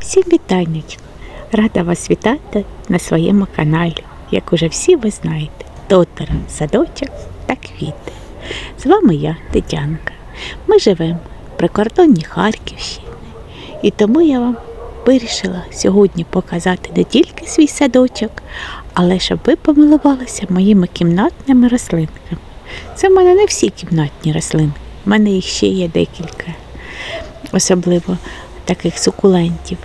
Всім вітаннячко! Рада вас вітати на своєму каналі, як уже всі ви знаєте, Тотара, садочок та квіти. З вами я, Тетянка. Ми живемо в прикордонній Харківщині. І тому я вам вирішила сьогодні показати не тільки свій садочок, але щоб ви помилувалися моїми кімнатними рослинками. Це в мене не всі кімнатні рослинки, в мене їх ще є декілька, особливо таких сукулентів.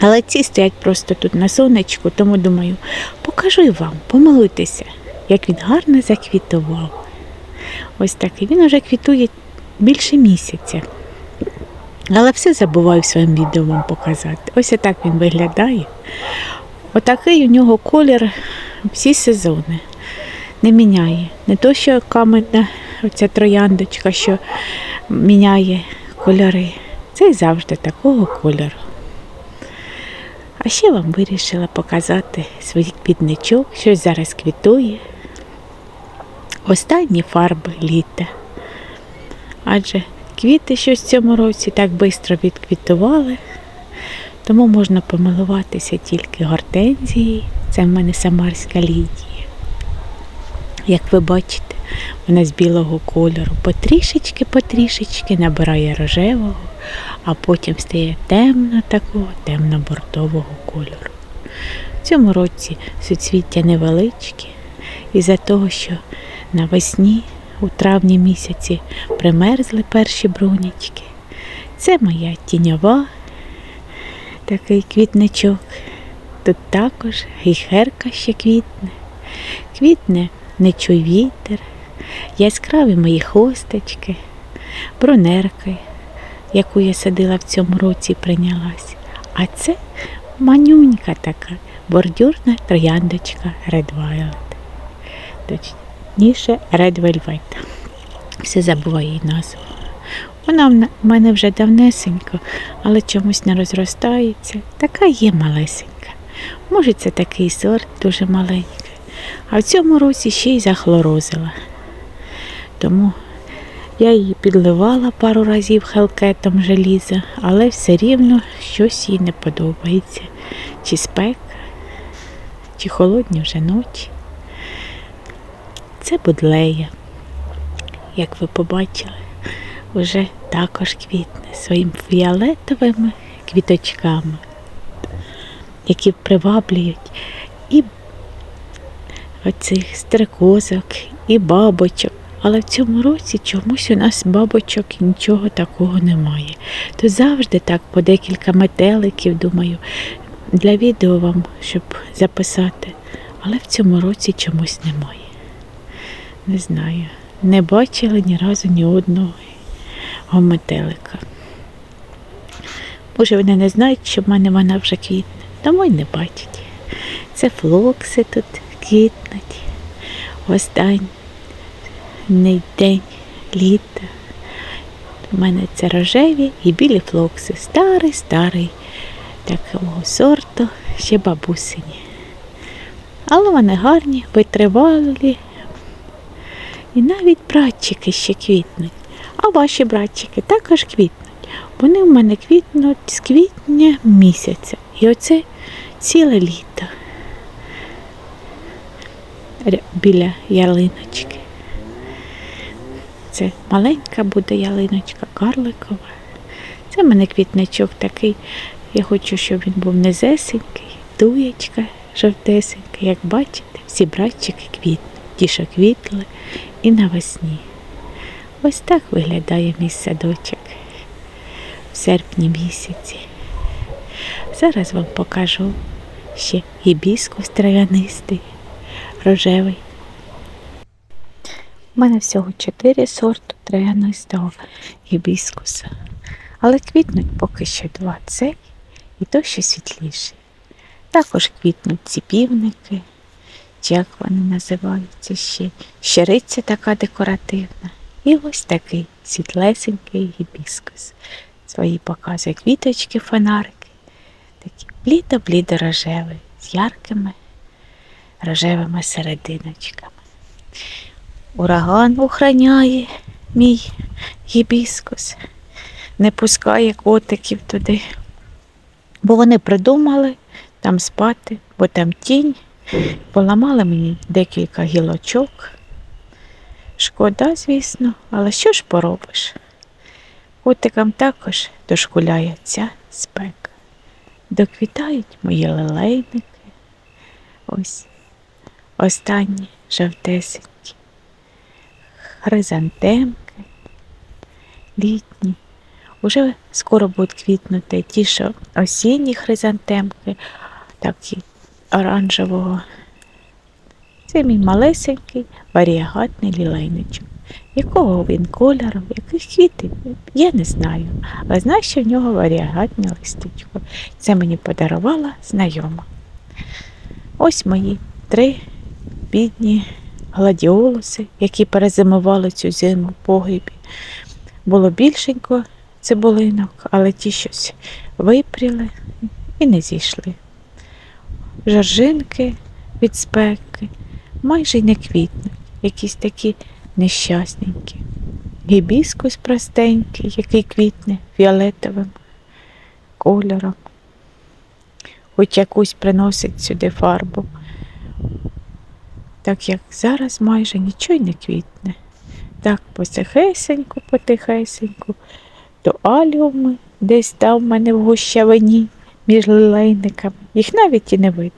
Але ці стоять просто тут на сонечку, тому думаю, покажу вам, помилуйтеся, як він гарно заквітував. Ось такий. Він вже квітує більше місяця. Але все забуваю в своєму відео вам показати. Ось отак він виглядає. Отакий у нього колір всі сезони. Не міняє. Не то, що каменна оця трояндочка, що міняє кольори. Це завжди такого кольору. А ще вам вирішила показати свій квітничок, що зараз квітує. Останні фарби літа. Адже квіти щось в цьому році так швидко відквітували, тому можна помилуватися тільки гортензією. Це в мене самарська лідія. Як ви бачите, вона з білого кольору потрішечки-потрішечки набирає рожевого, а потім стає темно такого, темно-бордового кольору. В цьому році суцвіття невеличкі, із-за того, що навесні, у травні місяці, примерзли перші брунячки. Це моя тіньова, такий квітничок. Тут також гейхерка ще квітне. Квітне не чуй вітер, яскраві мої хосточки, брунерки, яку я садила в цьому році прийнялась. А це манюнька така, бордюрна трояндочка Red Violet. Точніше Red Velvet. Все забуваю її назву. Вона в мене вже давнесенько, але чомусь не розростається. Така є малесенька. Може, це такий сорт дуже маленький. А в цьому році ще й захлорозила. Тому я її підливала пару разів хелкетом желіза, але все рівно щось їй не подобається. Чи спека, чи холодні вже ночі. Це будлея, як ви побачили, вже також квітне своїм фіолетовими квіточками, які приваблюють і оцих стрекозок, і бабочок. Але в цьому році чомусь у нас бабочок і нічого такого немає. То завжди так по декілька метеликів, думаю, для відео вам, щоб записати. Але в цьому році чомусь немає. Не знаю, не бачила ні разу ні одного метелика. Може, вони не знають, що в мене вона вже квітне, тому й не бачать. Це флокси тут квітнуть. Останній день літа. У мене це рожеві і білі флокси. Старий, старий такого сорту, ще бабусині. Але вони гарні, витривалі. І навіть братчики ще квітнуть. А ваші братчики також квітнуть. Вони в мене квітнуть з квітня місяця. І оце ціле літо біля ялиночки. Це маленька буде ялиночка, карликова. Це в мене квітничок такий. Я хочу, щоб він був низесенький, дуєчка жовтесенька. Як бачите, всі братчики квітнуть, ті, квітли і навесні. Ось так виглядає мій садочок в серпні місяці. Зараз вам покажу ще гібіскус трав'янистий, рожевий. У мене всього чотири сорту трав'янистого гібіскуса. Але квітнуть поки що два цей і то ще світліший. Також квітнуть ці півники, чи як вони називаються ще. Щириця така декоративна. І ось такий світлесенький гібіскус. Свої показує квіточки, фонарики. Такі блідо-блідо рожеві, з яркими рожевими серединочками. Ураган охраняє мій гібіскус, не пускає котиків туди. Бо вони придумали там спати, бо там тінь. Поламали мені декілька гілочок. Шкода, звісно, але що ж поробиш? Котикам також дошкуляє ця спека. Доквітають мої лилейники. Ось останні жовтесенькі, хризантемки, літні. Уже скоро будуть квітнути ті, що осінні хризантемки, такі оранжевого. Це мій малесенький варіагатний лілейничок. Якого він кольору, яких квітів, я не знаю. Але знаю, що в нього варіагатне листечко. Це мені подарувала знайома. Ось мої три бідні гладіолуси, які перезимували цю зиму в погрібі. Було більшенько цибулинок, але ті щось випріли і не зійшли. Жоржинки від спеки майже й не квітнуть, якісь такі нещасненькі. Гібіскус простенький, який квітне фіолетовим кольором, хоч якусь приносить сюди фарбу. Так як зараз майже нічого й не квітне. Так потихесеньку, потихесеньку, то аліуми десь там в мене в гущавині між лилейниками. Їх навіть і не видно.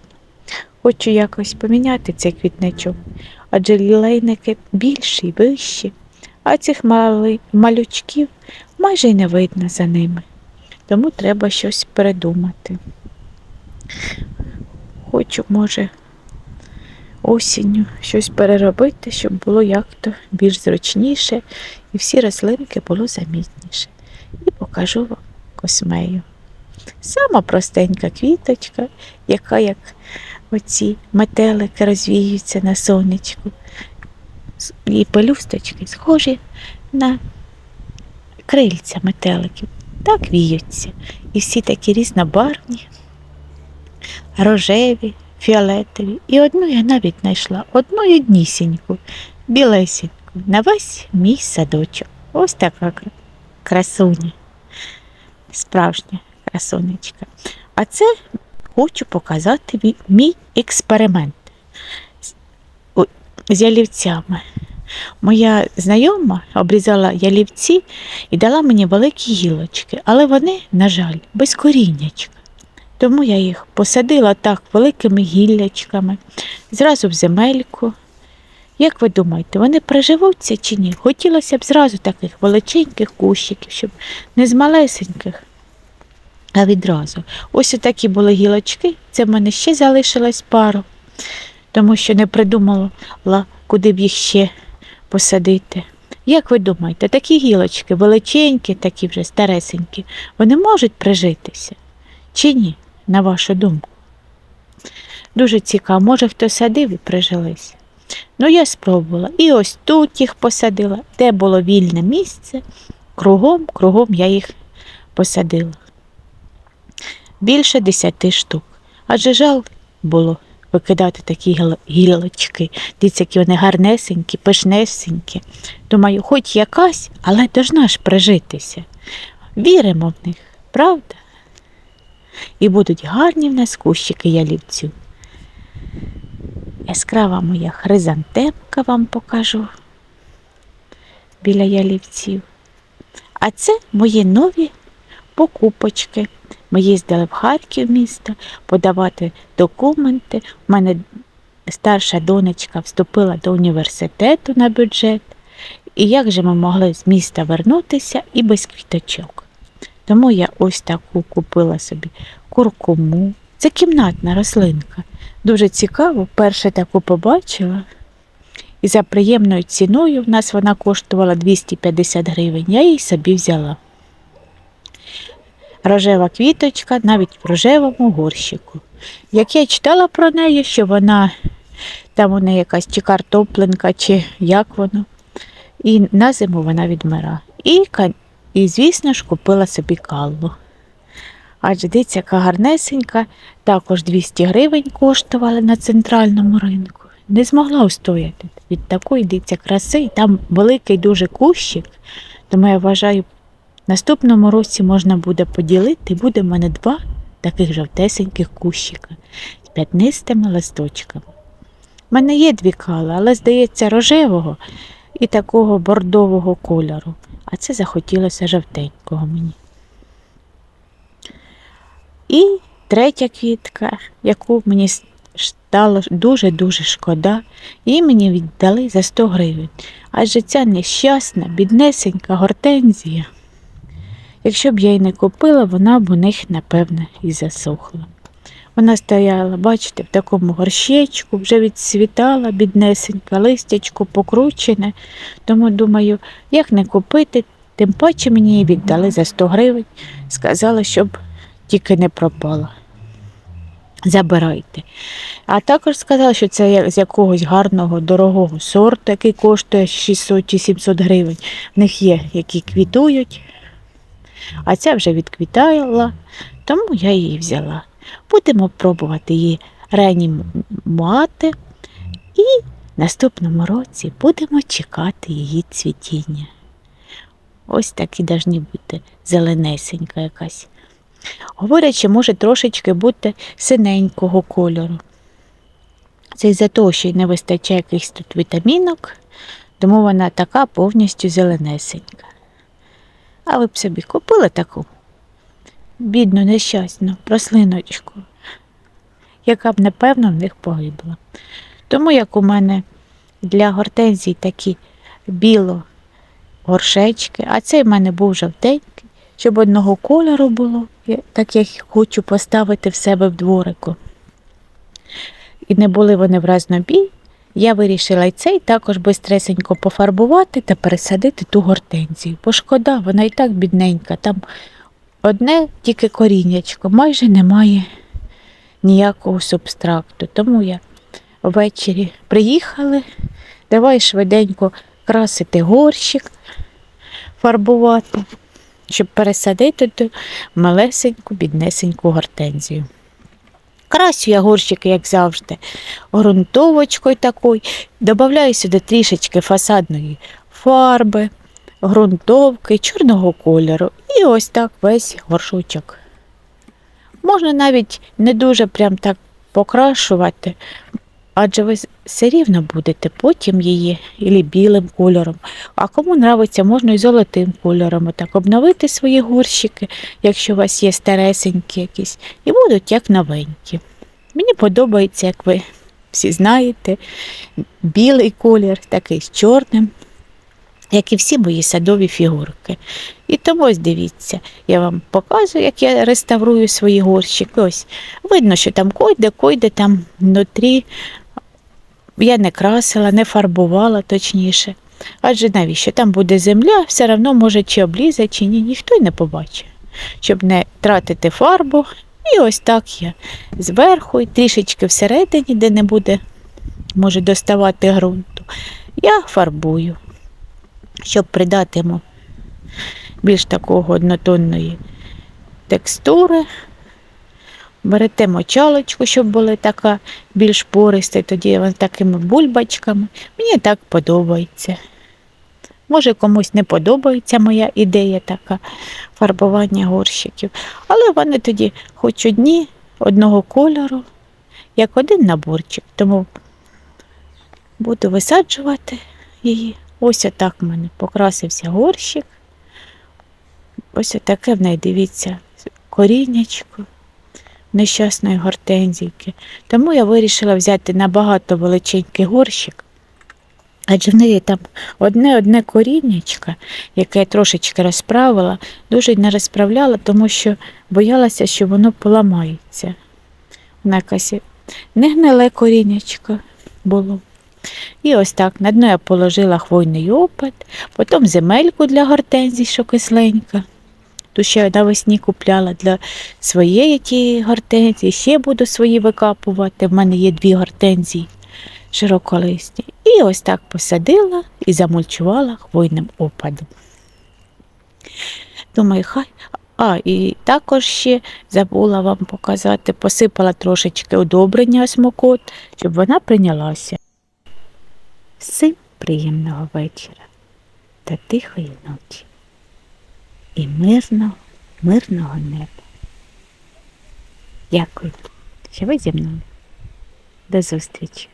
Хочу якось поміняти цей квітничок, адже лілейники більші, вищі, а цих мали, малючків майже й не видно за ними. Тому треба щось придумати. Хочу, може, осінню щось переробити, щоб було як-то більш зручніше і всі рослинки було замітніше. І покажу вам космею. Сама простенька квіточка, яка як оці метелики розвіюються на сонечку. І пелюсточки схожі на крильця метеликів. Так віються. І всі такі різнобарвні, рожеві, фіолетові. І одну я навіть знайшла, одну однісіньку, білесеньку, на весь мій садочок. Ось така красуня. Справжня красунечка. А це хочу показати мій- експеримент з ялівцями. Моя знайома обрізала ялівці і дала мені великі гілочки, але вони, на жаль, без коріннячка. Тому я їх посадила так великими гіллячками, зразу в земельку. Як ви думаєте, вони приживуться чи ні? Хотілося б зразу таких величеньких кущиків, щоб не з малесеньких, а відразу. Ось отакі були гілочки, це в мене ще залишилось пару, тому що не придумала, куди б їх ще посадити. Як ви думаєте, такі гілочки, величенькі, такі вже старесенькі, вони можуть прижитися? Чи ні, на вашу думку? Дуже цікаво, може хто садив і прижилися. Ну, я спробувала. І ось тут їх посадила, де було вільне місце, кругом, кругом я їх посадила. Більше десяти штук. Адже жал було викидати такі гілочки. Дивіться, які вони гарнесенькі, пишнесенькі. Думаю, хоч якась, але должна ж прижитися. Віримо в них, правда? І будуть гарні в нас кущики ялівцю. Яскрава моя хризантемка вам покажу біля ялівців. А це мої нові покупочки. Ми їздили в Харків місто подавати документи. У мене старша донечка вступила до університету на бюджет. І як же ми могли з міста вернутися і без квіточок? Тому я ось таку купила собі куркуму. Це кімнатна рослинка. Дуже цікаво, перше таку побачила. І за приємною ціною в нас вона коштувала 250 гривень. Я її собі взяла. Рожева квіточка навіть в рожевому горщику. Як я читала про неї, що вона там у неї якась чи картопленка, чи як воно. І на зиму вона відмира. І, і звісно ж, купила собі каллу. Адже дивіться, яка гарнесенька, також 200 гривень коштувала на центральному ринку. Не змогла устояти від такої дивіться, краси. Там великий дуже кущик, тому я вважаю, в наступному році можна буде поділити, буде в мене два таких жовтесеньких кущиках з п'ятнистими листочками. У мене є дві кали, але, здається, рожевого і такого бордового кольору, а це захотілося жовтенького мені. І третя квітка, яку мені стало дуже-дуже шкода, її мені віддали за 100 гривень. Адже ця нещасна, біднесенька гортензія. Якщо б я її не купила, вона б у них, напевне, і засохла. Вона стояла, бачите, в такому горщечку, вже відцвітала, біднесенька, листячко покручене. Тому думаю, як не купити, тим паче мені її віддали за 100 гривень. Сказали, щоб тільки не пропала. Забирайте. А також сказали, що це з якогось гарного, дорогого сорту, який коштує 600 чи 700 гривень. В них є, які квітують, а ця вже відквітала, тому я її взяла. Будемо пробувати її реанімувати і в наступному році будемо чекати її цвітіння. Ось так і повинні бути зеленесенька якась. Говорять, що може трошечки бути синенького кольору. Це із-за того, що не вистачає якихось тут вітамінок, тому вона така повністю зеленесенька. А ви б собі купили таку бідну, нещасну рослиночку, яка б, напевно, в них погибла. Тому як у мене для гортензій такі біло горшечки, а цей в мене був жовтенький, щоб одного кольору було, так як хочу поставити в себе в дворику. І не були вони в разнобій, я вирішила і цей також бистресенько пофарбувати та пересадити ту гортензію. Бо шкода, вона і так бідненька, там одне тільки коріннячко, майже немає ніякого субстракту. Тому я ввечері приїхали, давай швиденько красити горщик, фарбувати, щоб пересадити ту малесеньку, біднесеньку гортензію. Красю я горщики, як завжди, ґрунтовочкою такою, додаю сюди трішечки фасадної фарби, ґрунтовки, чорного кольору. І ось так весь горшочок. Можна навіть не дуже прям так покрашувати, адже ви все рівно будете потім її і білим кольором. А кому нравиться, можна і золотим кольором. Так обновити свої горщики, якщо у вас є старесенькі якісь, і будуть як новенькі. Мені подобається, як ви всі знаєте, білий колір, такий з чорним, як і всі мої садові фігурки. І тому ось дивіться, я вам показую, як я реставрую свої горщики. Ось видно, що там койде, койде там внутрі я не красила, не фарбувала точніше. Адже навіщо? Там буде земля, все одно може чи облізе, чи ні, ніхто й не побачить. Щоб не тратити фарбу. І ось так я зверху і трішечки всередині, де не буде, може доставати ґрунту, я фарбую, щоб придати йому більш такого однотонної текстури. Берете мочалочку, щоб була така більш пориста, тоді вона такими бульбачками. Мені так подобається. Може, комусь не подобається моя ідея така фарбування горщиків, але вони тоді хоч одні одного кольору, як один наборчик. Тому буду висаджувати її. Ось отак в мене покрасився горщик. Ось таке в неї, дивіться, коріннячко нещасної гортензійки. Тому я вирішила взяти набагато величенький горщик, адже в неї там одне-одне коріннячко, яке я трошечки розправила, дуже не розправляла, тому що боялася, що воно поламається. Вона якась не гниле коріннячко було. І ось так на дно я положила хвойний опад, потім земельку для гортензій, що кисленька ту ще навесні купляла для своєї тієї гортензії, ще буду свої викапувати. В мене є дві гортензії широколисні. І ось так посадила і замульчувала хвойним опадом. Думаю, хай. А, і також ще забула вам показати, посипала трошечки удобрення осмокот, щоб вона прийнялася. Всім приємного вечора та тихої ночі і мирного, мирного неба. Дякую, що ви зі мною. До зустрічі!